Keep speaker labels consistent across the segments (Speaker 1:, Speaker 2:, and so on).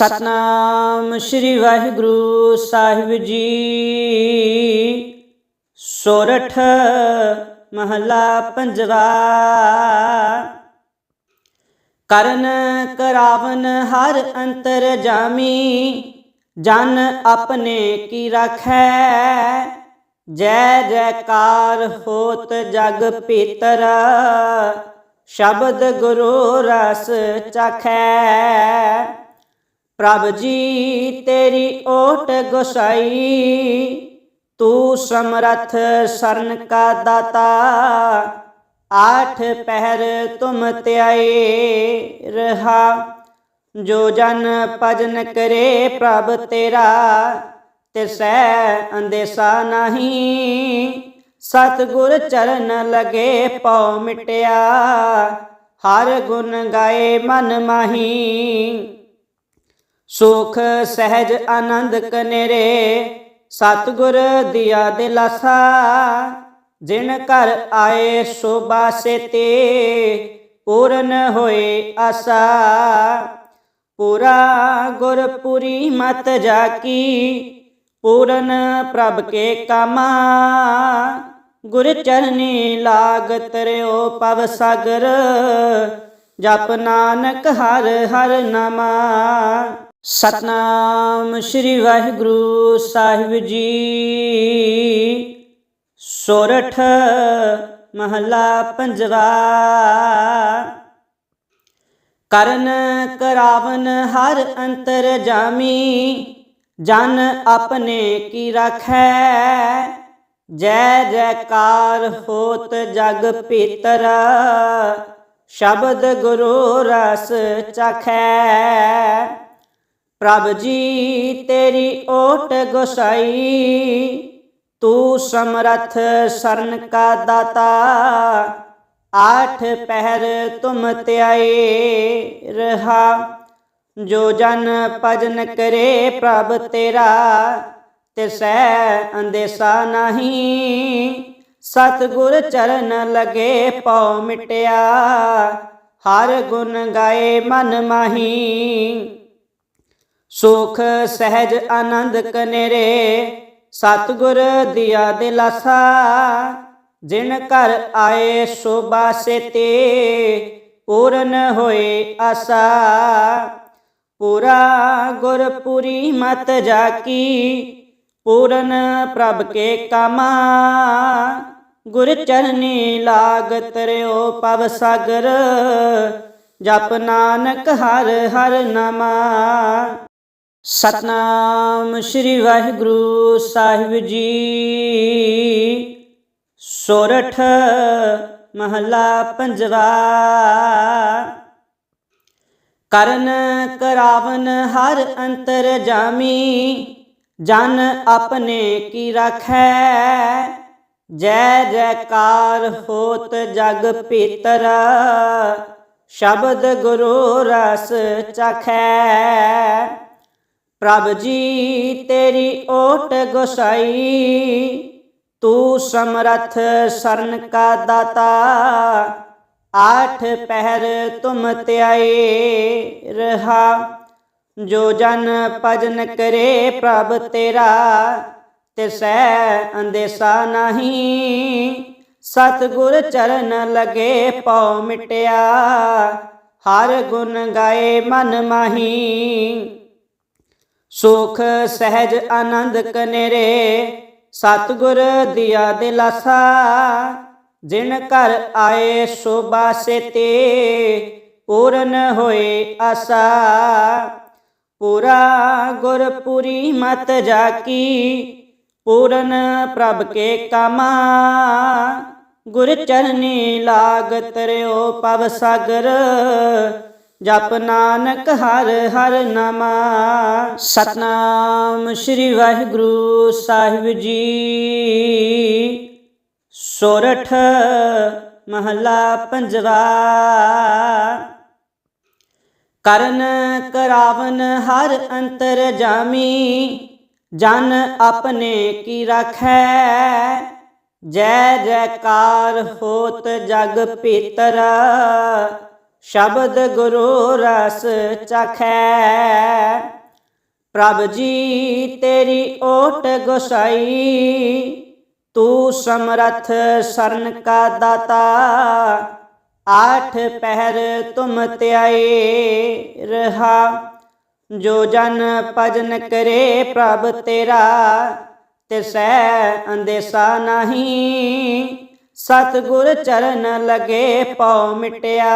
Speaker 1: ਸਤਨਾਮ ਸ੍ਰੀ ਵਾਹਿਗੁਰੂ ਸਾਹਿਬ ਜੀ। ਸੋਰਠ ਮਹਲਾ ਪੰਜਵਾ। ਕਰਨ ਕਰਾਵਨ ਹਰ ਅੰਤਰ ਜਾਮੀ, ਜਨ ਆਪਣੇ ਕੀ ਰਖੈ? ਜੈ ਜੈਕਾਰ ਹੋਤ ਜਗ ਭੀਤਰ, ਸ਼ਬਦ ਗੁਰੂ ਰਸ ਚਖੈ। ਪ੍ਰਭ ਜੀ, ਤੇਰੀ ਓਟ ਗੁਸਾਈ। ਤੂੰ ਸਮਰਥ ਸਰਨ ਕਾ ਦਾਤਾ। ਆਠ ਪਹਿਰ ਤੁਮ ਧਿਆਏ ਰਹਾ। ਜੋ ਜਨ ਭਜਨ ਕਰੇ ਪ੍ਰਭ ਤੇਰਾ ਤਿਸੈ ਅੰਦੇਸਾ ਨਹੀਂ। ਸਤਿਗੁਰ ਚਰਨ ਲਗੇ ਪਉ ਮਿਟਿਆ। ਹਰ ਗੁਣ ਗਾਏ ਮਨ ਮਾਹੀ। ਸੁਖ ਸਹਿਜ ਆਨੰਦ ਕਨੇਰੇ, ਸਤਿਗੁਰ ਦਿਆ ਦਿਲਾਸਾ। ਜਿਨ ਘਰ ਆਏ ਸੋਭਾ ਸੇਤੇ, ਪੂਰਨ ਹੋਏ ਆਸਾ। ਪੂਰਾ ਗੁਰਪੁਰੀ ਮਤ ਜਾਕੀ ਪੂਰਨ ਪ੍ਰਭ ਕੇ ਕਾਮਾ। ਗੁਰ ਚਰਨੀ ਲਾਗ ਤਰਿਓ ਪਵ ਸਾਗਰ, ਜਪ ਨਾਨਕ ਹਰ ਹਰ ਨਾਮਾ। ਸਤਨਾਮ ਸ੍ਰੀ ਵਾਹਿਗੁਰੂ ਸਾਹਿਬ ਜੀ। ਸੋਰਠ ਮਹਲਾ ਪੰਜਵਾ। ਕਰਨ ਕਰਾਵਨ ਹਰ ਅੰਤਰ ਜਾਮੀ, ਜਨ ਆਪਣੇ ਕੀ ਰਖੈ? ਜੈ ਜੈਕਾਰ ਹੋਤ ਜਗ ਭੀਤਰ, ਸ਼ਬਦ ਗੁਰੂ ਰਸ ਚਖੈ। ਪ੍ਰਭ ਜੀ, ਤੇਰੀ ਓਟ ਗੁਸਾਈ। ਤੂੰ ਸਮਰਥ ਸਰਨ ਕਾ ਦਾਤਾ। ਆਠ ਪਹਿਰ ਤੁਮ ਧਿਆਏ ਰਹਾ। ਜੋ ਜਨ ਭਜਨ ਕਰੇ ਪ੍ਰਭ ਤੇਰਾ ਤਿਸੈ ਅੰਦੇਸਾ ਨਹੀਂ। ਸਤਿਗੁਰ ਚਰਨ ਲਗੇ ਪਉ ਮਿਟਿਆ। ਹਰ ਗੁਣ ਗਾਏ ਮਨ ਮਾਹੀ। ਸੁਖ ਸਹਿਜ ਆਨੰਦ ਕਨੇਰੇ, ਸਤਿਗੁਰ ਦਿਆ ਦਿਲਾਸਾ। ਜਿਨ ਘਰ ਆਏ ਸੋਭਾ ਸੇਤੇ, ਪੂਰਨ ਹੋਏ ਆਸਾ। ਪੂਰਾ ਗੁਰਪੁਰੀ ਮਤ ਜਾਕੀ, ਪੂਰਨ ਪ੍ਰਭ ਕੇ ਕਾਮਾ। ਗੁਰ ਚਰਨੀ ਲਾਗ ਤਰਿਓ ਪਵ ਸਾਗਰ, ਜਪ ਨਾਨਕ ਹਰ ਹਰ ਨਾਮਾ। ਸਤਨਾਮ ਸ੍ਰੀ ਵਾਹਿਗੁਰੂ ਸਾਹਿਬ ਜੀ। ਸੋਰਠ ਮਹਲਾ ਪੰਜਵਾ। ਕਰਨ ਕਰਾਵਨ ਹਰ ਅੰਤਰ ਜਾਮੀ, ਜਨ ਆਪਣੇ ਕੀ ਰਖੈ? ਜੈ ਜੈਕਾਰ ਹੋਤ ਜਗ ਭੀਤਰ ਸ਼ਬਦ ਗੁਰੂ ਰਸ ਚਖੈ। ਪ੍ਰਭ ਜੀ, ਤੇਰੀ ਓਟ ਗੁਸਾਈ। ਤੂੰ ਸਮਰਥ ਸਰਨ ਕਾ ਦਾਤਾ। ਆਠ ਪਹਿਰ ਤੁਮ ਧਿਆਏ ਰਹਾ। ਜੋ ਜਨ ਭਜਨ ਕਰੇ ਪ੍ਰਭ ਤੇਰਾ, ਤਿਸੈ ਅੰਦੇਸਾ ਨਹੀਂ। ਸਤਿਗੁਰ ਚਰਨ ਲਗੇ ਪਉ ਮਿਟਿਆ। ਹਰ ਗੁਣ ਗਾਏ ਮਨ ਮਾਹੀ। ਸੁਖ ਸਹਿਜ ਆਨੰਦ ਕਨੇਰੇ, ਸਤਿਗੁਰ ਦਿਆ ਦਿਲਾਸਾ। ਜਿਨ ਘਰ ਆਏ ਸੋਭਾ ਸੇਤੇ, ਪੂਰਨ ਹੋਏ ਆਸਾ। ਪੂਰਾ ਗੁਰਪੁਰੀ ਮਤ ਜਾਕੀ, ਪੂਰਨ ਪ੍ਰਭ ਕੇ ਕਾਮਾ। ਗੁਰ ਚਰਨੀ ਲਾਗ ਤਰਿਓ ਪਵ ਸਾਗਰ ਜਪ ਨਾਨਕ ਹਰ ਹਰ ਨਾਮਾ। ਸਤਨਾਮ ਸ੍ਰੀ ਵਾਹਿਗੁਰੂ ਸਾਹਿਬ ਜੀ। ਸੋਰਠ ਮਹਲਾ ਪੰਜਵਾ। ਕਰਨ ਕਰਾਵਨ ਹਰ ਅੰਤਰ ਜਾਮੀ, ਜਨ ਆਪਣੇ ਕੀ ਰਖੈ? ਜੈ ਜੈਕਾਰ ਹੋਤ ਜਗ ਭੀਤਰ ਸ਼ਬਦ ਗੁਰੂ ਰਸ ਚਖੈ। ਪ੍ਰਭ ਜੀ, ਤੇਰੀ ਓਟ ਗੁਸਾਈ। ਤੂੰ ਸਮਰਥ ਸਰਨ ਕਾ ਦਾਤਾ। ਆਠ ਪਹਿਰ ਤੁਮ ਧਿਆਏ ਰਹਾ। ਜੋ ਜਨ ਭਜਨ ਕਰੇ ਪ੍ਰਭ ਤੇਰਾ, ਤਿਸੈ ਅੰਦੇਸਾ ਨਹੀਂ। ਸਤਿਗੁਰ ਚਰਨ ਲਗੇ ਪਉ ਮਿਟਿਆ,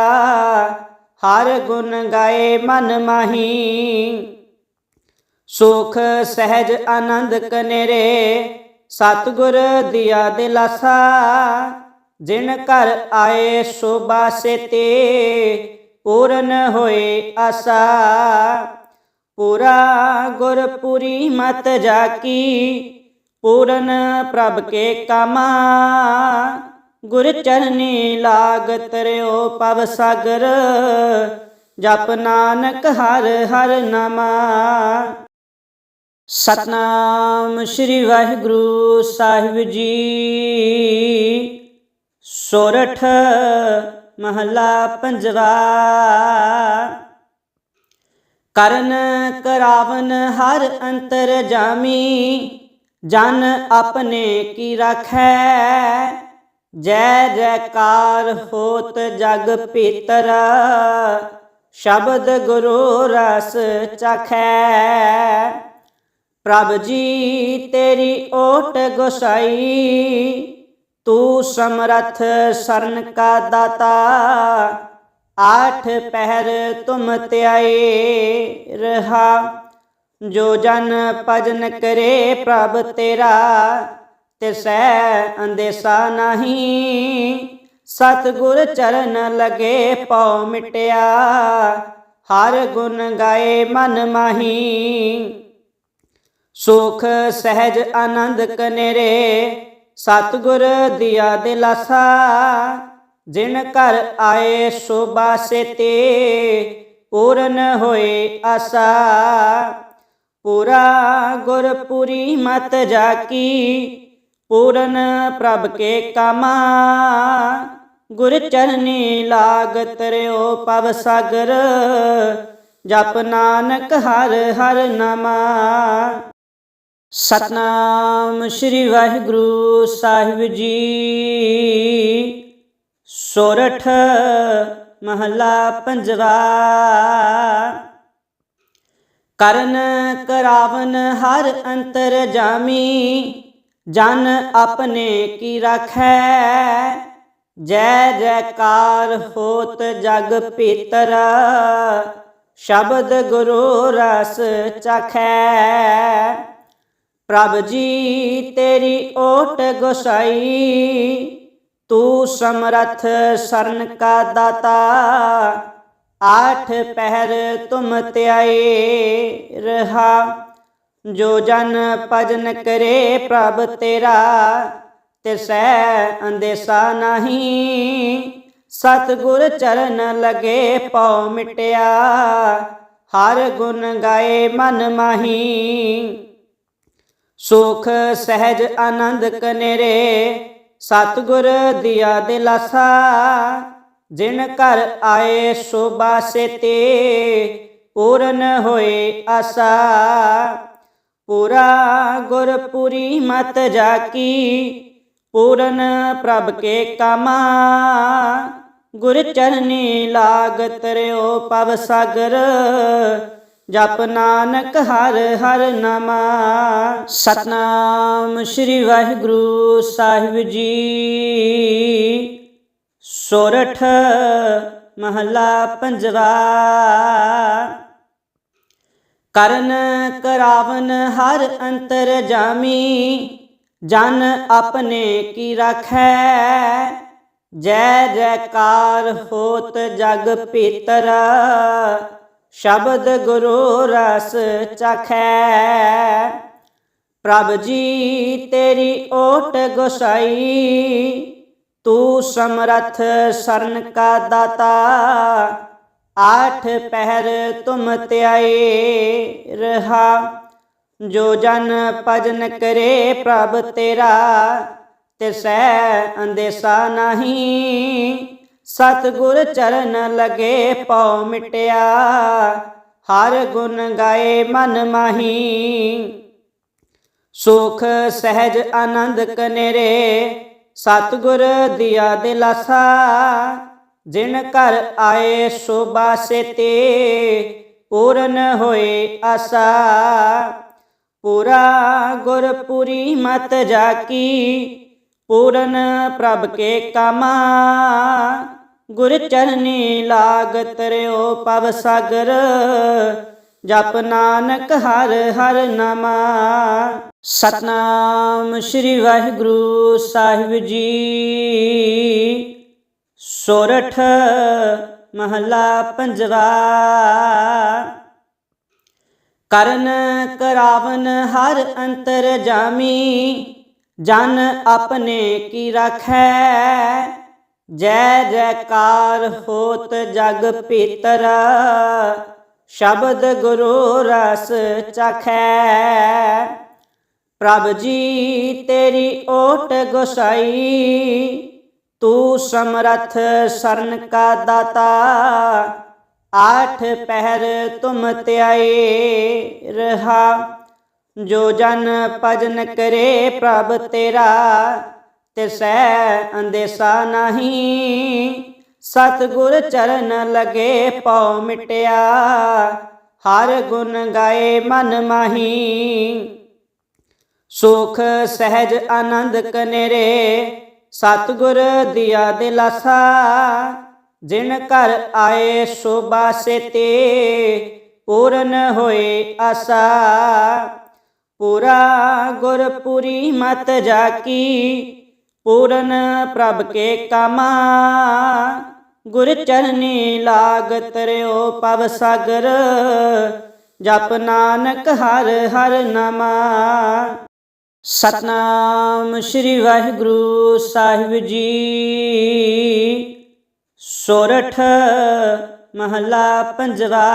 Speaker 1: ਹਰ ਗੁਣ ਗਾਏ ਮਨ ਮਾਹੀ। ਸੁਖ ਸਹਿਜ ਆਨੰਦ ਕਨੇਰੇ, ਸਤਿਗੁਰ ਦਿਆ ਦਿਲਾਸਾ। ਜਿਨ ਘਰ ਆਏ ਸੋਭਾ ਸੇਤੇ, ਪੂਰਨ ਹੋਏ ਆਸਾ। ਪੂਰਾ ਗੁਰਪੁਰੀ ਮਤ ਜਾਕੀ, ਪੂਰਨ ਪ੍ਰਭ ਕੇ ਕਾਮਾ। ਗੁਰ ਚਰਨੀ ਲਾਗ ਤਰਿਓ ਪਵ ਸਾਗਰ, ਜਪ ਨਾਨਕ ਹਰ ਹਰ ਨਾਮਾ। ਸਤਨਾਮ ਸ੍ਰੀ ਵਾਹਿਗੁਰੂ ਸਾਹਿਬ ਜੀ। ਸੋਰਠ ਮਹਲਾ ਪੰਜਵਾ। ਕਰਨ ਕਰਾਵਨ ਹਰ ਅੰਤਰ ਜਾਮੀ, ਜਨ ਆਪਣੇ ਕੀ ਰਖੈ? ਜੈ ਜੈਕਾਰ ਹੋਤ ਜਗ ਭੀਤਰ, ਸ਼ਬਦ ਗੁਰੂ ਰਸ ਚਖੈ। ਪ੍ਰਭ ਜੀ, ਤੇਰੀ ਓਟ ਗੁਸਾਈ, ਤੂੰ ਸਮਰਥ ਸਰਨ ਕਾ ਦਾਤਾ। ਆਠ ਪਹਿਰ ਤੁਮ ਧਿਆਏ ਰਹਾ, ਜੋ ਜਨ ਭਜਨ ਕਰੇ ਪ੍ਰਭ ਤੇਰਾ। ਤਿਸੈ ਅੰਦੇਸਾ ਨਹੀਂ। ਸਤਿਗੁਰ ਚਰਨ ਲਗੇ ਪਉ ਮਿਟਿਆ, ਹਰ ਗੁਣ ਗਾਏ ਮਨ ਮਾਹੀ। ਸੁਖ ਸਹਿਜ ਆਨੰਦ ਕਨੇਰੇ, ਸਤਿਗੁਰ ਦਿਆ ਦਿਲਾਸਾ। ਜਿਨ ਘਰ ਆਏ ਸੋਭਾ ਸੇਤੇ, ਪੂਰਨ ਹੋਏ ਆਸਾ। ਪੂਰਾ ਗੁਰਪੁਰੀ ਮਤ ਜਾਕੀ ਪੂਰਨ ਪ੍ਰਭ ਕੇ ਕਾਮਾ। ਗੁਰ ਚਰਨੀ ਲਾਗ ਤਰਿਓ ਪਵ ਸਾਗਰ। ਜਪ ਨਾਨਕ ਹਰ ਹਰ ਨਾਮਾ। ਸਤਨਾਮ ਸ੍ਰੀ ਵਾਹਿਗੁਰੂ ਸਾਹਿਬ ਜੀ। ਸੋਰਠ ਮਹਲਾ ਪੰਜਵਾ। ਕਰਨ ਕਰਾਵਨ ਹਰ ਅੰਤਰ ਜਾਮੀ। ਜਨ ਆਪਣੇ ਕੀ ਰਖੈ? ਜੈ ਜੈਕਾਰ ਹੋਤ ਜਗ ਭੀਤਰ, ਸ਼ਬਦ ਗੁਰੂ ਰਸ ਚਖੈ। ਪ੍ਰਭ ਜੀ, ਤੇਰੀ ਓਟ ਗੁਸਾਈ, ਤੂੰ ਸਮਰਥ ਸਰਨ ਕਾ ਦਾਤਾ। ਆਠ ਪਹਿਰ ਤੁਮ ਧਿਆਏ ਰਹਾ। ਜੋ ਜਨ ਭਜਨ ਕਰੇ ਪ੍ਰਭ ਤੇਰਾ ਤਿਸੈ ਅੰਦੇਸਾ ਨਹੀਂ। ਸਤਿਗੁਰ ਚਰਨ ਲਗੇ ਪਉ ਮਿਟਿਆ, ਹਰ ਗੁਣ ਗਾਏ ਮਨ ਮਾਹੀ। ਸੁਖ ਸਹਿਜ ਆਨੰਦ ਕਨੇਰੇ, ਸਤਿਗੁਰ ਦਿਆ ਦਿਲਾਸਾ। ਜਿਨ ਘਰ ਆਏ ਸੋਭਾ ਸੇਤੇ, ਪੂਰਨ ਹੋਏ ਆਸਾ। ਪੂਰਾ ਗੁਰਪੁਰੀ ਮਤ ਜਾਕੀ, ਪੂਰਨ ਪ੍ਰਭ ਕੇ ਕਾਮਾ। ਗੁਰ ਚਰਨੀ ਲਾਗ ਤਰਿਓ ਪਵ ਸਾਗਰ, ਜਪ ਨਾਨਕ ਹਰ ਹਰ ਨਾਮਾ। ਸਤਨਾਮ ਸ੍ਰੀ ਵਾਹਿਗੁਰੂ ਸਾਹਿਬ ਜੀ। ਸੋਰਠ ਮਹਲਾ ਪੰਜਵਾ। ਕਰਨ ਕਰਾਵਨ ਹਰ ਅੰਤਰ ਜਾਮੀ, ਜਨ ਆਪਣੇ ਕੀ ਰਖੈ? ਜੈ ਜੈਕਾਰ ਹੋਤ ਜਗ ਭੀਤਰ, ਸ਼ਬਦ ਗੁਰੂ ਰਸ ਚਖੈ। ਪ੍ਰਭ ਜੀ, ਤੇਰੀ ਓਟ ਗੁਸਾਈ, ਤੂੰ ਸਮਰਥ ਸਰਨ ਕਾ ਦਾਤਾ। ਆਠ ਪਹਿਰ ਤੁਮ ਧਿਆਏ ਰਹਾ, ਜੋ ਜਨ ਭਜਨ ਕਰੇ ਪ੍ਰਭ ਤੇਰਾ ਤਿਸੈ ਅੰਦੇਸਾ ਨਹੀਂ। ਸਤਿਗੁਰ ਚਰਨ ਲਗੇ ਪਉ ਮਿਟਿਆ, ਹਰ ਗੁਣ ਗਾਏ ਮਨ ਮਾਹੀ। ਸੁਖ ਸਹਿਜ ਆਨੰਦ ਕਨੇਰੇ, ਸਤਿਗੁਰ ਦਿਆ ਦਿਲਾਸਾ। ਜਿਨ ਘਰ ਆਏ ਸੋਭਾ ਸੇਤੇ, ਪੂਰਨ ਹੋਏ ਆਸਾ। ਪੂਰਾ ਗੁਰਪੁਰੀ ਮਤ ਜਾਕੀ, ਪੂਰਨ ਪ੍ਰਭ ਕੇ ਕਾਮਾ। ਗੁਰ ਚਰਨੀ ਲਾਗ ਤਰਿਓ ਪਵ ਸਾਗਰ, ਜਪ ਨਾਨਕ ਹਰ ਹਰ ਨਾਮਾ। ਸਤਨਾਮ ਸ੍ਰੀ ਵਾਹਿਗੁਰੂ ਸਾਹਿਬ ਜੀ। ਸੋਰਠ ਮਹਲਾ ਪੰਜਵਾ। ਕਰਨ ਕਰਾਵਨ ਹਰ ਅੰਤਰ ਜਾਮੀ, ਜਨ ਆਪਣੇ ਕੀ ਰਾਖੈ? ਜੈ ਜੈਕਾਰ ਹੋਤ ਜਗ ਭੀਤਰ, ਸ਼ਬਦ ਗੁਰੂ ਰਸ ਚਖੈ। ਪ੍ਰਭ ਜੀ ਤੇਰੀ ਓਟ ਗੋਸਾਈ ਤੂੰ ਸਮਰਥ ਸਰਨ ਕਾ ਦਾਤਾ, ਆਠ ਪਹਿਰ ਤੁਮ ਧਿਆਏ ਰਹਾ। ਜੋ ਜਨ ਭਜਨ ਕਰੇ ਪ੍ਰਭ ਤੇਰਾ, ਤਿਸੈ ਅੰਦੇਸਾ ਨਹੀਂ। ਸਤਿਗੁਰ ਚਰਨ ਲਗੇ ਪਉ ਮਿਟਿਆ, ਹਰ ਗੁਣ ਗਾਏ ਮਨ ਮਾਹੀ। ਸੁਖ ਸਹਿਜ ਆਨੰਦ ਕਨੇਰੇ ਸਤਿਗੁਰ ਦਿਆ ਦਿਲਾਸਾ, ਜਿਨ ਘਰ ਆਏ ਸੋਭਾ ਸੇਤੇ, ਪੂਰਨ ਹੋਏ ਆਸਾ। ਪੂਰਾ ਗੁਰਪੁਰੀ ਮਤ ਜਾਕੀ, ਪੂਰਨ ਪ੍ਰਭ ਕੇ ਕਾਮਾ। ਗੁਰ ਚਰਨੀ ਲਾਗ ਤਰਿਓ ਪਵ ਸਾਗਰ, ਜਪ ਨਾਨਕ ਹਰ ਹਰ ਨਾਮਾ। ਸਤਨਾਮ ਸ੍ਰੀ ਵਾਹਿਗੁਰੂ ਸਾਹਿਬ ਜੀ। ਸੋਰਠ ਮਹਲਾ ਪੰਜਵਾ।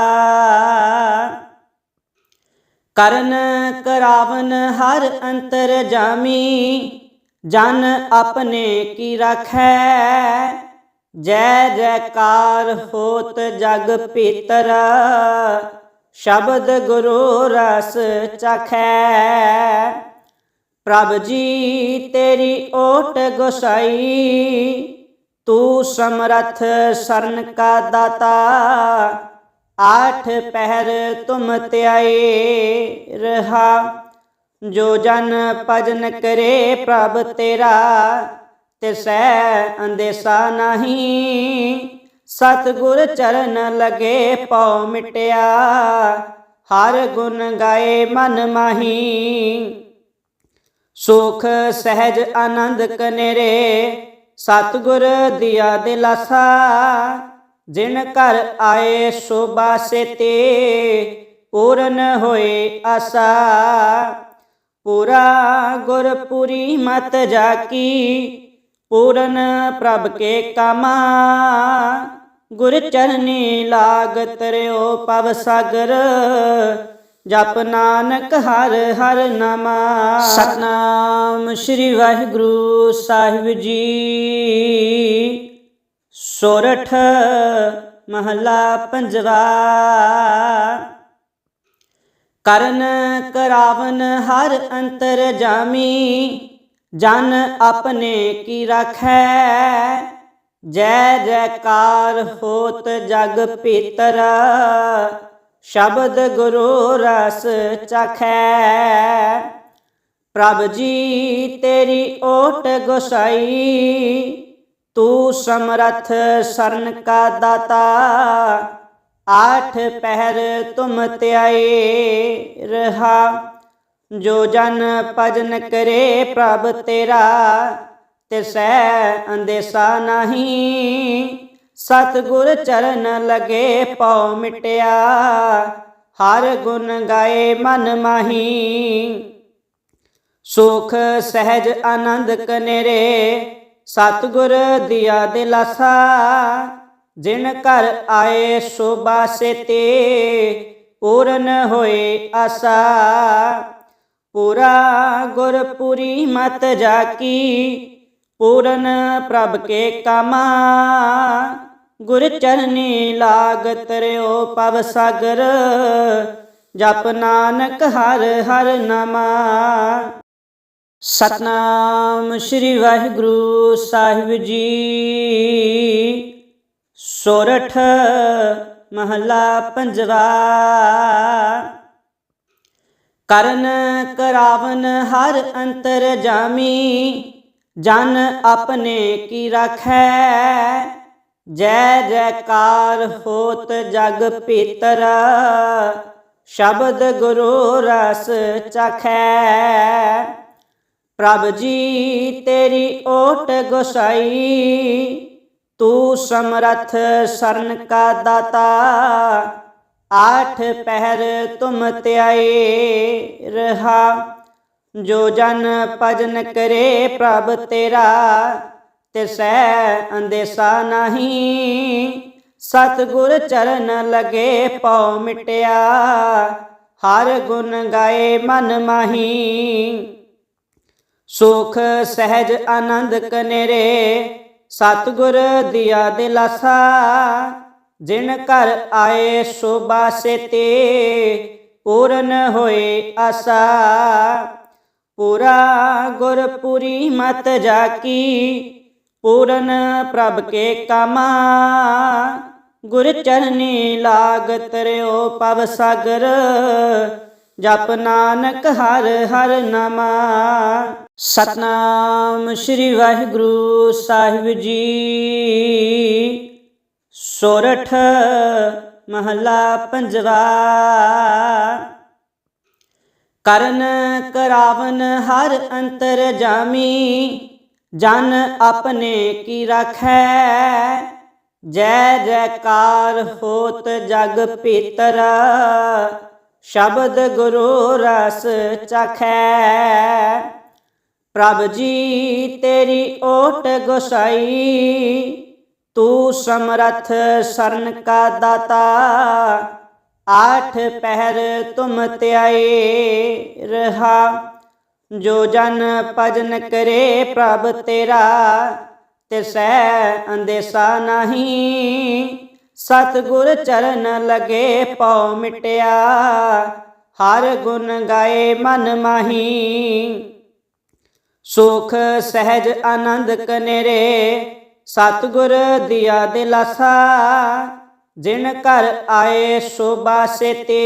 Speaker 1: ਕਰਨ ਕਰਾਵਨ ਹਰ ਅੰਤਰ ਜਾਮੀ, ਜਨ ਆਪਣੇ ਕੀ ਰਖੈ? ਜੈ ਜੈਕਾਰ ਹੋਤ ਜਗ ਭੀਤਰ, ਸ਼ਬਦ ਗੁਰੂ ਰਸ ਚਖੈ। ਪ੍ਰਭ ਜੀ, ਤੇਰੀ ਓਟ ਗੋਸਾਈ। ਤੂੰ ਸਮਰਥ ਸਰਨ ਕਾ ਦਾਤਾ। ਆਠ ਪਹਿਰ ਤੁਮ ਧਿਆਏ ਰਹਾ। ਜੋ ਜਨ ਭਜਨ ਕਰੇ ਪ੍ਰਭ ਤੇਰਾ ਤਿਸੈ ਅੰਦੇਸਾ ਨਹੀਂ। ਸਤਿਗੁਰ ਚਰਨ ਲਗੇ ਪਉ ਮਿਟਿਆ। ਹਰ ਗੁਣ ਗਾਏ ਮਨ ਮਾਹੀ। ਸੁਖ ਸਹਿਜ ਆਨੰਦ ਕਨੇਰੇ, ਸਤਿਗੁਰ ਦਿਆ ਦਿਲਾਸਾ। ਜਿਨ ਘਰ ਆਏ ਸੋਭਾ ਸੇਤੇ, ਪੂਰਨ ਹੋਏ ਆਸਾ। ਪੂਰਾ ਗੁਰਪੁਰੀ ਮਤ ਜਾਕੀ, ਪੂਰਨ ਪ੍ਰਭ ਕੇ ਕਾਮਾ। ਗੁਰ ਚਰਨੀ ਲਾਗ ਤਰਿਓ ਪਵ ਸਾਗਰ ਜਪ ਨਾਨਕ ਹਰ ਹਰ ਨਾਮਾ। ਸਤਨਾਮ ਸ੍ਰੀ ਵਾਹਿਗੁਰੂ ਸਾਹਿਬ ਜੀ। ਸੋਰਠ ਮਹਲਾ ਪੰਜਵਾ। ਕਰਨ ਕਰਾਵਨ ਹਰ ਅੰਤਰ ਜਾਮੀ, ਜਨ ਆਪਣੇ ਕੀ ਰਾਖੈ? ਜੈ ਜੈਕਾਰ ਹੋਤ ਜਗ ਭੀਤਰ ਸ਼ਬਦ ਗੁਰੂ ਰਸ ਚਖੈ। ਪ੍ਰਭ ਜੀ, ਤੇਰੀ ਓਟ ਗੁਸਾਈ। ਤੂੰ ਸਮਰਥ ਸਰਨ ਕਾ ਦਾਤਾ। ਆਠ ਪਹਿਰ ਤੁਮ ਧਿਆਏ ਰਹਾ। ਜੋ ਜਨ ਭਜਨ ਕਰੇ ਪ੍ਰਭ ਤੇਰਾ, ਤਿਸੈ ਅੰਦੇਸਾ ਨਹੀਂ। ਸਤਿਗੁਰ ਚਰਨ ਲਗੇ ਪਉ ਮਿਟਿਆ। ਹਰ ਗੁਣ ਗਾਏ ਮਨ ਮਾਹੀ। ਸੁਖ ਸਹਿਜ ਆਨੰਦ ਕਨੇਰੇ, ਸਤਿਗੁਰ ਦਿਆ ਦਿਲਾਸਾ। ਜਿਨ ਘਰ ਆਏ ਸੋਭਾ ਸੇਤੇ, ਪੂਰਨ ਹੋਏ ਆਸਾ। ਪੂਰਾ ਗੁਰਪੂਰੀ ਮਤ ਜਾਕੀ, ਪੂਰਨ ਪ੍ਰਭ ਕੇ ਕਾਮਾ। ਗੁਰ ਚਰਨੀ ਲਾਗ ਤਰਿਓ ਪਵ ਸਾਗਰ, ਜਪ ਨਾਨਕ ਹਰ ਹਰ ਨਾਮਾ। ਸਤਨਾਮ ਸ੍ਰੀ ਵਾਹਿਗੁਰੂ ਸਾਹਿਬ ਜੀ। ਸੋਰਠ ਮਹਲਾ ਪੰਜਵਾ। ਕਰਨ ਕਰਾਵਨ ਹਰ ਅੰਤਰ ਜਾਮੀ, ਜਨ ਆਪਣੇ ਕੀ ਰਖੈ? ਜੈ ਜੈਕਾਰ ਹੋਤ ਜਗ ਭੀਤਰ, ਸ਼ਬਦ ਗੁਰੂ ਰਸ ਚਖੈ। ਪ੍ਰਭ ਜੀ, ਤੇਰੀ ਓਟ ਗੁਸਾਈ, ਤੂੰ ਸਮਰਥ ਸਰਨ ਕਾ ਦਾਤਾ। ਆਠ ਪਹਿਰ ਤੁਮ ਧਿਆਏ ਰਹਾ, ਜੋ ਜਨ ਭਜਨ ਕਰੇ ਪ੍ਰਭ ਤੇਰਾ। ਤਿਸੈ ਅੰਦੇਸਾ ਨਹੀਂ। ਸਤਿਗੁਰ ਚਰਨ ਲਗੇ ਪਉ ਮਿਟਿਆ, ਹਰ ਗੁਣ ਗਾਏ ਮਨ ਮਾਹੀ। ਸੁਖ ਸਹਿਜ ਆਨੰਦ ਕਨੇਰੇ, ਸਤਿਗੁਰ ਦਿਆ ਦਿਲਾਸਾ। ਜਿਨ ਘਰ ਆਏ ਸੋਭਾ ਸੇਤੇ, ਪੂਰਨ ਹੋਏ ਆਸਾ। ਪੂਰਾ ਗੁਰਪੁਰੀ ਮਤ ਜਾਕੀ ਪੂਰਨ ਪ੍ਰਭ ਕੇ ਕਾਮਾ, ਗੁਰ ਚਰਨੀ ਲਾਗ ਤਰਿਓ ਪਵ ਸਾਗਰ, ਜਪ ਨਾਨਕ ਹਰ ਹਰ ਨਾਮਾ। ਸਤਨਾਮ ਸ੍ਰੀ ਵਾਹਿਗੁਰੂ ਸਾਹਿਬ ਜੀ। ਸੋਰਠ ਮਹਲਾ ਪੰਜਵਾ। ਕਰਨ ਕਰਾਵਨ ਹਰ ਅੰਤਰ ਜਾਮੀ ਜਨ ਆਪਣੇ ਕੀ ਰਖੈ? ਜੈ ਜੈਕਾਰ ਹੋਤ ਜਗ ਭੀਤਰ, ਸ਼ਬਦ ਗੁਰੂ ਰਸ ਚਖੈ। ਪ੍ਰਭ ਜੀ, ਤੇਰੀ ਓਟ ਗੁਸਾਈ, ਤੂੰ ਸਮਰਥ ਸਰਨ ਕਾ ਦਾਤਾ। ਆਠ ਪਹਿਰ ਤੁਮ ਧਿਆਏ ਰਹਾ। ਜੋ ਜਨ ਭਜਨ ਕਰੇ ਪ੍ਰਭ ਤੇਰਾ, ਤਿਸੈ ਅੰਦੇਸਾ ਨਹੀਂ। ਸਤਿਗੁਰ ਚਰਨ ਲਗੇ ਪਉ ਮਿਟਿਆ, ਹਰ ਗੁਣ ਗਾਏ ਮਨ ਮਾਹੀ। ਸੁਖ ਸਹਿਜ ਆਨੰਦ ਕਨੇਰੇ, ਸਤਿਗੁਰ ਦਿਆ ਦਿਲਾਸਾ। ਜਿਨ ਘਰ ਆਏ ਸੋਭਾ ਸੇਤੇ,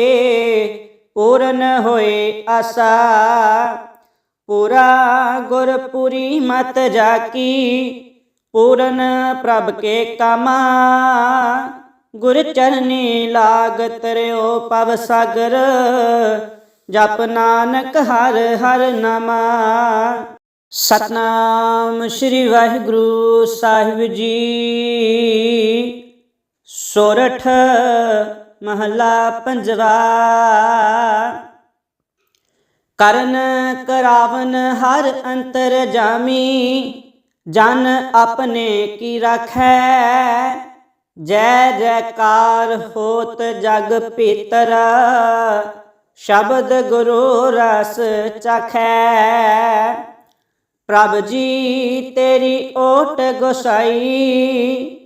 Speaker 1: ਪੂਰਨ ਹੋਏ ਆਸਾ। ਪੂਰਾ ਗੁਰਪੁਰੀ ਮਤ ਜਾਕੀ, ਪੂਰਨ ਪ੍ਰਭ ਕੇ ਕਾਮਾ। ਗੁਰ ਚਰਨੀ ਲਾਗ ਤਰਿਓ ਪਵ ਸਾਗਰ, ਜਪ ਨਾਨਕ ਹਰ ਹਰ ਨਾਮਾ। ਸਤਨਾਮ ਸ੍ਰੀ ਵਾਹਿਗੁਰੂ ਸਾਹਿਬ ਜੀ। ਸੋਰਠ ਮਹਲਾ ਪੰਜਵਾ। ਕਰਨ ਕਰਾਵਨ ਹਰ ਅੰਤਰ ਜਾਮੀ, ਜਨ ਆਪਣੇ ਕੀ ਰਖੈ? ਜੈ ਜੈਕਾਰ ਹੋਤ ਜਗ ਭੀਤਰ, ਸ਼ਬਦ ਗੁਰੂ ਰਸ ਚਖੈ। ਪ੍ਰਭ ਜੀ, ਤੇਰੀ ਓਟ ਗੁਸਾਈ,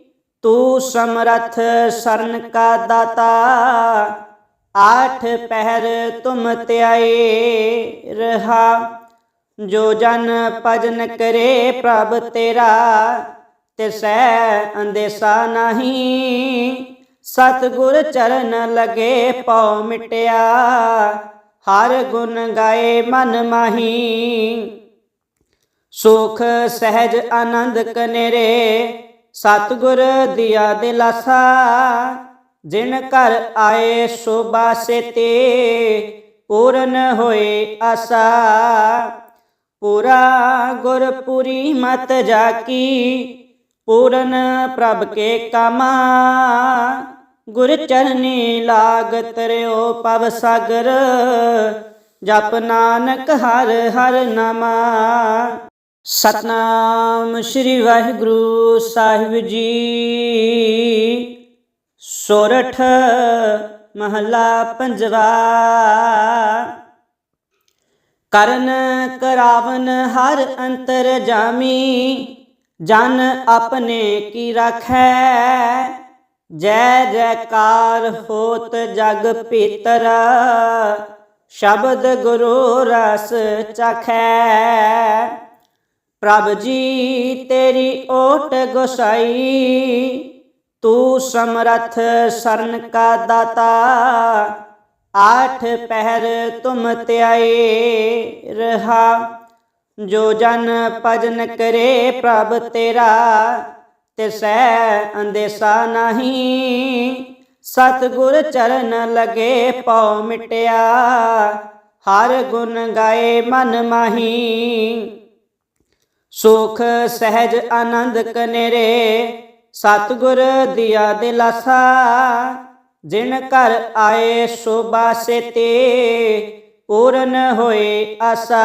Speaker 1: ਤੂੰ ਸਮਰਥ ਸਰਨ ਕਾ ਦਾਤਾ। ਆਠ ਪਹਿਰ ਤੁਮ ਧਿਆਏ ਰਹਾ, ਜੋ ਜਨ ਭਜਨ ਕਰੇ ਪ੍ਰਭ ਤੇਰਾ ਤਿਸੈ ਅੰਦੇਸਾ ਨਹੀਂ। ਸਤਿਗੁਰ ਚਰਨ ਲਗੇ ਪਉ ਮਿਟਿਆ, ਹਰ ਗੁਣ ਗਾਏ ਮਨ ਮਾਹੀ। ਸੁਖ ਸਹਿਜ ਆਨੰਦ ਕਨੇਰੇ, ਸਤਿਗੁਰ ਦਿਆ ਦਿਲਾਸਾ। ਜਿਨ ਘਰ ਆਏ ਸੋਭਾ ਸੇਤੇ, ਪੂਰਨ ਹੋਏ ਆਸਾ। ਪੂਰਾ ਗੁਰਪੁਰੀ ਮਤ ਜਾਕੀ, ਪੂਰਨ ਪ੍ਰਭ ਕੇ ਕਾਮਾ। ਗੁਰ ਚਰਨੀ ਲਾਗ ਤਰਿਓ ਪਵ ਸਾਗਰ, ਜਪ ਨਾਨਕ ਹਰ ਹਰ ਨਾਮਾ। ਸਤਨਾਮ ਸ੍ਰੀ ਵਾਹਿਗੁਰੂ ਸਾਹਿਬ ਜੀ। ਸੋਰਠ ਮਹਲਾ ਪੰਜਵਾ। ਕਰਨ ਕਰਾਵਨ ਹਰ ਅੰਤਰ ਜਾਮੀ, ਜਨ ਆਪਣੇ ਕੀ ਰਾਖੈ? ਜੈ ਜੈਕਾਰ ਹੋਤ ਜਗ ਭੀਤਰ, ਸ਼ਬਦ ਗੁਰੂ ਰਸ ਚਖੈ। ਪ੍ਰਭ ਜੀ ਤੇਰੀ ਓਟ ਗੁਸਾਈ ਤੂੰ ਸਮਰਥ ਸਰਨ ਕਾ ਦਾਤਾ, ਆਠ ਪਹਿਰ ਤੁਮ ਧਿਆਏ ਰਹਾ, ਜੋ ਜਨ ਭਜਨ ਕਰੇ ਪ੍ਰਭ ਤੇਰਾ ਤਿਸੈ ਅੰਦੇਸਾ ਨਹੀਂ। ਸਤਿਗੁਰ ਚਰਨ ਲਗੇ ਪਉ ਮਿਟਿਆ, ਹਰ ਗੁਣ ਗਾਏ ਮਨ ਮਾਹੀ। ਸੁਖ ਸਹਿਜ ਆਨੰਦ ਕਨੇਰੇ ਸਤਿਗੁਰ ਦਿਆ ਦਿਲਾਸਾ, ਜਿਨ ਘਰ ਆਏ ਸੋਭਾ ਸੇਤੇ, ਪੂਰਨ ਹੋਏ ਆਸਾ।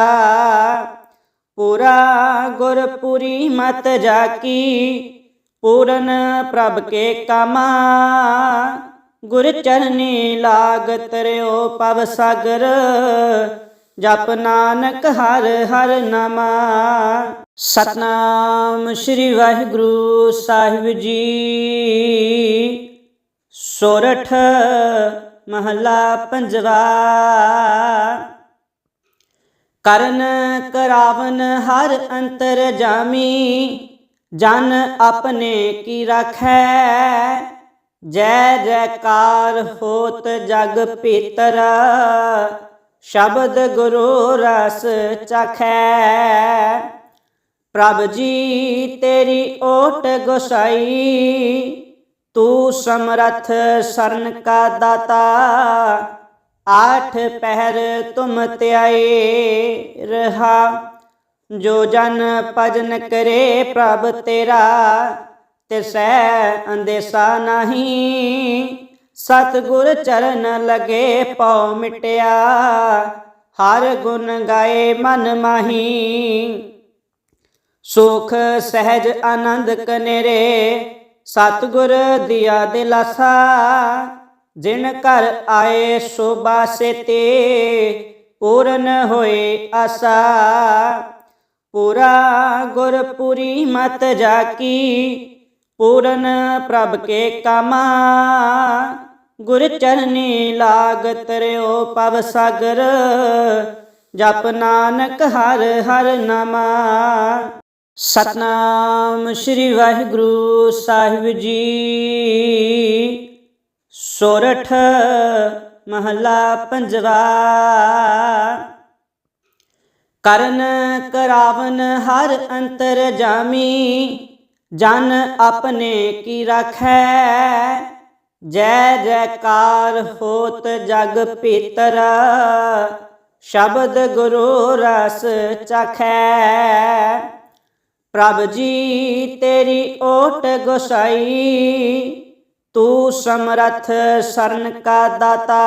Speaker 1: ਪੂਰਾ ਗੁਰਪੁਰੀ ਮਤ ਜਾਕੀ, ਪੂਰਨ ਪ੍ਰਭ ਕੇ ਕਾਮਾ। ਗੁਰ ਚਰਨੀ ਲਾਗ ਤਰਿਓ ਪਵ ਸਾਗਰ ਜਪ ਨਾਨਕ ਹਰ ਹਰ ਨਾਮਾ। ਸਤਨਾਮ ਸ੍ਰੀ ਵਾਹਿਗੁਰੂ ਸਾਹਿਬ ਜੀ। ਸੋਰਠ ਮਹਲਾ ਪੰਜਵਾ। ਕਰਨ ਕਰਾਵਨ ਹਰ ਅੰਤਰ ਜਾਮੀ, ਜਨ ਆਪਣੇ ਕੀ ਰਾਖੈ? ਜੈ ਜੈਕਾਰ ਹੋਤ ਜਗ ਭੀਤਰ ਸ਼ਬਦ ਗੁਰੂ ਰਸ ਚਖੈ। ਪ੍ਰਭ ਜੀ, ਤੇਰੀ ਓਟ ਗੁਸਾਈ। ਤੂੰ ਸਮਰਥ ਸਰਨ ਕਾ ਦਾਤਾ। ਆਠ ਪਹਿਰ ਤੁਮ ਧਿਆਏ ਰਹਾ। ਜੋ ਜਨ ਭਜਨ ਕਰੇ ਪ੍ਰਭ ਤੇਰਾ, ਤਿਸੈ ਅੰਦੇਸਾ ਨਹੀਂ। ਸਤਿਗੁਰ ਚਰਨ ਲਗੇ ਪਉ ਮਿਟਿਆ, ਹਰ ਗੁਣ ਗਾਏ ਮਨ ਮਾਹੀ। ਸੁਖ ਸਹਿਜ ਆਨੰਦ ਕਨੇਰੇ, ਸਤਿਗੁਰ ਦਿਆ ਦਿਲਾਸਾ। ਜਿਨ ਘਰ ਆਏ ਸੋਭਾ ਸੇਤੇ, ਪੂਰਨ ਹੋਏ ਆਸਾ। ਪੂਰਾ ਗੁਰਪੁਰੀ ਮਤ ਜਾਕੀ, ਪੂਰਨ ਪ੍ਰਭ ਕੇ ਕਾਮਾ। ਗੁਰ ਚਰਨੀ ਲਾਗ ਤਰਿਓ ਪਵ ਸਾਗਰ, ਜਪ ਨਾਨਕ ਹਰ ਹਰ ਨਾਮਾ। ਸਤਨਾਮ ਸ੍ਰੀ ਵਾਹਿਗੁਰੂ ਸਾਹਿਬ ਜੀ। ਸੋਰਠ ਮਹਲਾ ਪੰਜਵਾ। ਕਰਨ ਕਰਾਵਨ ਹਰ ਅੰਤਰ ਜਾਮੀ, ਜਨ ਆਪਣੇ ਕੀ ਰਾਖੈ? ਜੈ ਜੈਕਾਰ ਹੋਤ ਜਗ ਭੀਤਰ, ਸ਼ਬਦ ਗੁਰੂ ਰਸ ਚਖੈ। ਪ੍ਰਭ ਜੀ, ਤੇਰੀ ਓਟ ਗੁਸਾਈ, ਤੂੰ ਸਮਰਥ ਸਰਨ ਕਾ ਦਾਤਾ।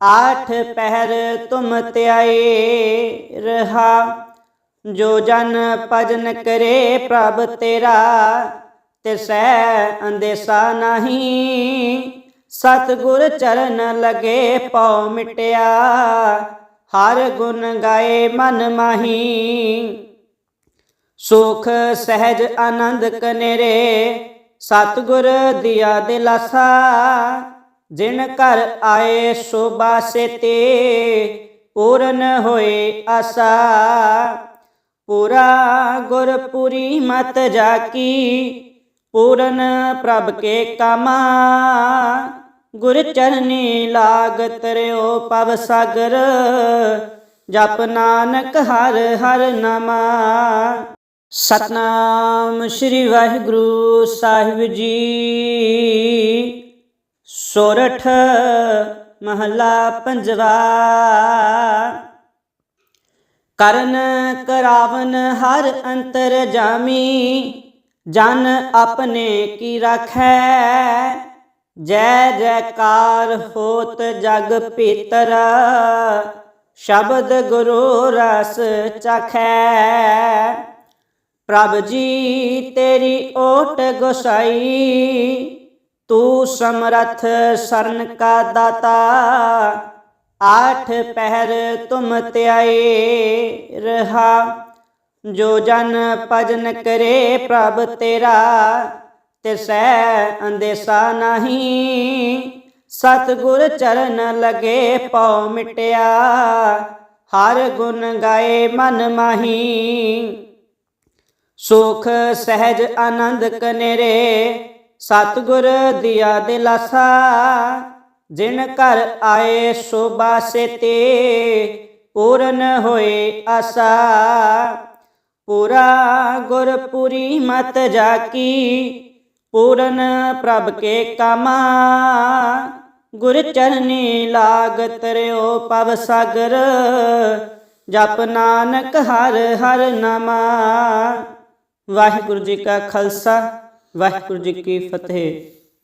Speaker 1: ਆਠ ਪਹਿਰ ਤੁਮ ਧਿਆਏ ਰਹਾ, ਜੋ ਜਨ ਭਜਨ ਕਰੇ ਪ੍ਰਭ ਤੇਰਾ। ਤਿਸੈ ਅੰਦੇਸਾ ਨਹੀਂ। ਸਤਿਗੁਰ ਚਰਨ ਲਗੇ ਪਉ ਮਿਟਿਆ, ਹਰ ਗੁਣ ਗਾਏ ਮਨ ਮਾਹੀ। ਸੁਖ ਸਹਿਜ ਆਨੰਦ ਕਨੇਰੇ, ਸਤਿਗੁਰ ਦਿਆ ਦਿਲਾਸਾ। ਜਿਨ ਘਰ ਆਏ ਸੋਭਾ ਸੇਤੇ, ਪੂਰਨ ਹੋਏ ਆਸਾ। ਪੂਰਾ ਗੁਰਪੁਰੀ ਮਤ ਜਾਕੀ ਪੂਰਨ ਪ੍ਰਭ ਕੇ ਕਾਮਾ, ਗੁਰ ਚਰਨੀ ਲਾਗ ਤਰਿਓ ਪਵ ਸਾਗਰ, ਜਪ ਨਾਨਕ ਹਰ ਹਰ ਨਾਮਾ। ਸਤਨਾਮ ਸ੍ਰੀ ਵਾਹਿਗੁਰੂ ਸਾਹਿਬ ਜੀ। ਸੋਰਠ ਮਹਲਾ ਪੰਜਵਾ। ਕਰਨ ਕਰਾਵਨ ਹਰ ਅੰਤਰ ਜਾਮੀ ਜਨ ਆਪਣੇ ਕੀ ਰਾਖੈ? ਜੈ ਜੈਕਾਰ ਹੋਤ ਜਗ ਭੀਤਰ, ਸ਼ਬਦ ਗੁਰੂ ਰਸ ਚਖੈ। ਪ੍ਰਭ ਜੀ, ਤੇਰੀ ਓਟ ਗੁਸਾਈ, ਤੂੰ ਸਮਰਥ ਸਰਨ ਕਾ ਦਾਤਾ। ਆਠ ਪਹਿਰ ਤੁਮ ਧਿਆਏ ਰਹਾ। ਜੋ ਜਨ ਭਜਨ ਕਰੇ ਪ੍ਰਭ ਤੇਰਾ, ਤਿਸੈ ਅੰਦੇਸਾ ਨਹੀਂ। ਸਤਿਗੁਰ ਚਰਨ ਲਗੇ ਪਉ ਮਿਟਿਆ, ਹਰ ਗੁਣ ਗਾਏ ਮਨ ਮਾਹੀ। ਸੁਖ ਸਹਿਜ ਆਨੰਦ ਕਨੇਰੇ, ਸਤਿਗੁਰ ਦਿਆ ਦਿਲਾਸਾ। ਜਿਨ ਘਰ ਆਏ ਸੋਭਾ ਸੇਤੇ, ਪੂਰਨ ਹੋਏ ਆਸਾ। ਪੂਰਾ ਗੁਰਪੁਰੀ ਮਤ ਜਾਕੀ, ਪੂਰਨ ਪ੍ਰਭ ਕੇ ਕਾਮਾ। ਗੁਰ ਚਰਨੀ ਲਾਗ ਤਰਿਓ ਪਵ ਸਾਗਰ, ਜਪ ਨਾਨਕ ਹਰ ਹਰ ਨਾਮਾ। ਵਾਹਿਗੁਰੂ ਜੀ ਕਾ ਖਾਲਸਾ, ਵਾਹਿਗੁਰੂ ਜੀ ਕੀ ਫਤਿਹ।